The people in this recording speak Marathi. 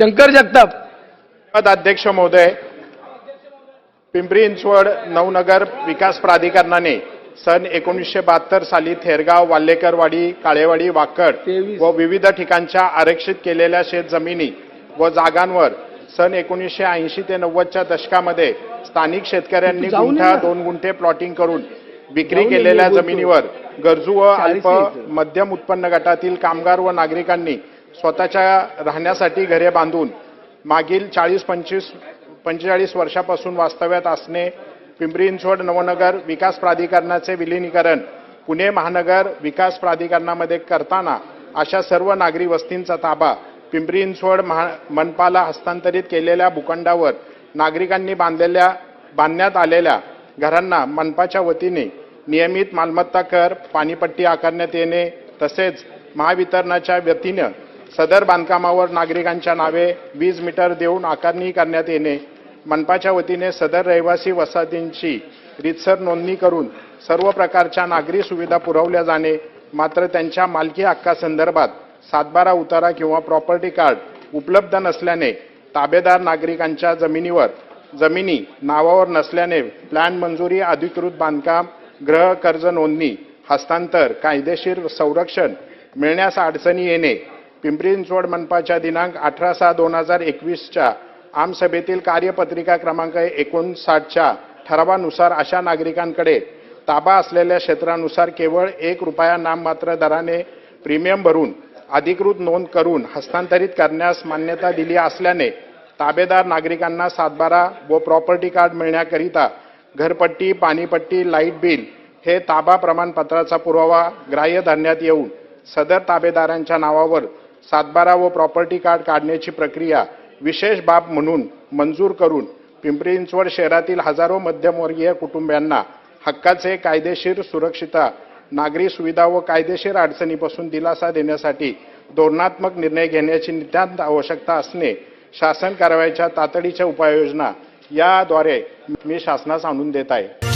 शंकर जगताप पद अध्यक्ष महोदय पिंपरी चिंचवड नवनगर विकास प्राधिकरणाने सन एकोणीसशे बहात्तर साली थेरगाव वाल्लेकरवाडी काळेवाडी वाकड. व विविध ठिकाणच्या आरक्षित केलेल्या शेतजमिनी व जागांवर सन एकोणीसशे ऐंशी ते नव्वदच्या दशकामध्ये स्थानिक शेतकऱ्यांनी गुंठा. दोन गुंठे प्लॉटिंग करून विक्री केलेल्या. जमिनीवर गरजू व अल्प. मध्यम उत्पन्न गटातील कामगार व नागरिकांनी स्वतःच्या राहण्यासाठी घरे बांधून मागील चाळीस पंचवीस पंचेचाळीस वर्षापासून वास्तव्यात असणे पिंपरी चिंचवड नवनगर विकास प्राधिकरणाचे विलिनीकरण पुणे महानगर विकास प्राधिकरणामध्ये करताना अशा सर्व नागरी वस्तींचा ताबा पिंपरी चिंचवड महा मनपाला हस्तांतरित केलेल्या भूखंडावर नागरिकांनी बांधलेल्या बांधण्यात आलेल्या घरांना मनपाच्या वतीने नियमित मालमत्ता कर पाणीपट्टी आकारण्यात येणे तसेच महावितरणाच्या वतीनं सदर बांधकामावर नागरिकांच्या नावे वीज मीटर देऊन आकारणी करण्यात येणे मनपाच्या वतीने सदर रहिवासी वसाहतींची रितसर नोंदणी करून सर्व प्रकारच्या नागरी सुविधा पुरवल्या जाणे मात्र त्यांच्या मालकी हक्कासंदर्भात सातबारा उतारा किंवा प्रॉपर्टी कार्ड उपलब्ध नसल्याने ताबेदार नागरिकांच्या जमिनीवर जमिनी नावावर नसल्याने प्लॅन मंजुरी अधिकृत बांधकाम गृह कर्ज नोंदणी हस्तांतर कायदेशीर संरक्षण मिळण्यास अडचणी येणे पिंपरी चिंचवड मनपाच्या दिनांक अठरा सहा दोन हजार एकवीसच्या आमसभेतील कार्यपत्रिका क्रमांक एकोणसाठच्या ठरावानुसार अशा नागरिकांकडे ताबा असलेल्या क्षेत्रानुसार केवळ एक रुपया नाममात्र दराने प्रीमियम भरून अधिकृत नोंद करून हस्तांतरित करण्यास मान्यता दिली असल्याने ताबेदार नागरिकांना सातबारा व प्रॉपर्टी कार्ड मिळण्याकरिता घरपट्टी पाणीपट्टी लाइट बिल हे ताबा प्रमाणपत्राचा पुरावा ग्राह्य धरण्यात येऊन सदर ताबेदारांच्या नावावर सातबारा व प्रॉपर्टी कार्ड काढण्याची प्रक्रिया विशेष बाब म्हणून मंजूर करून पिंपरी चिंचवड शहरातील हजारो मध्यमवर्गीय कुटुंबियांना हक्काचे कायदेशीर सुरक्षिता नागरी सुविधा व कायदेशीर अडचणीपासून दिलासा देण्यासाठी धोरणात्मक निर्णय घेण्याची नितांत आवश्यकता असणे शासन कारवाईच्या तातडीच्या उपाययोजना याद्वारे मी शासनास आणून देत आहे.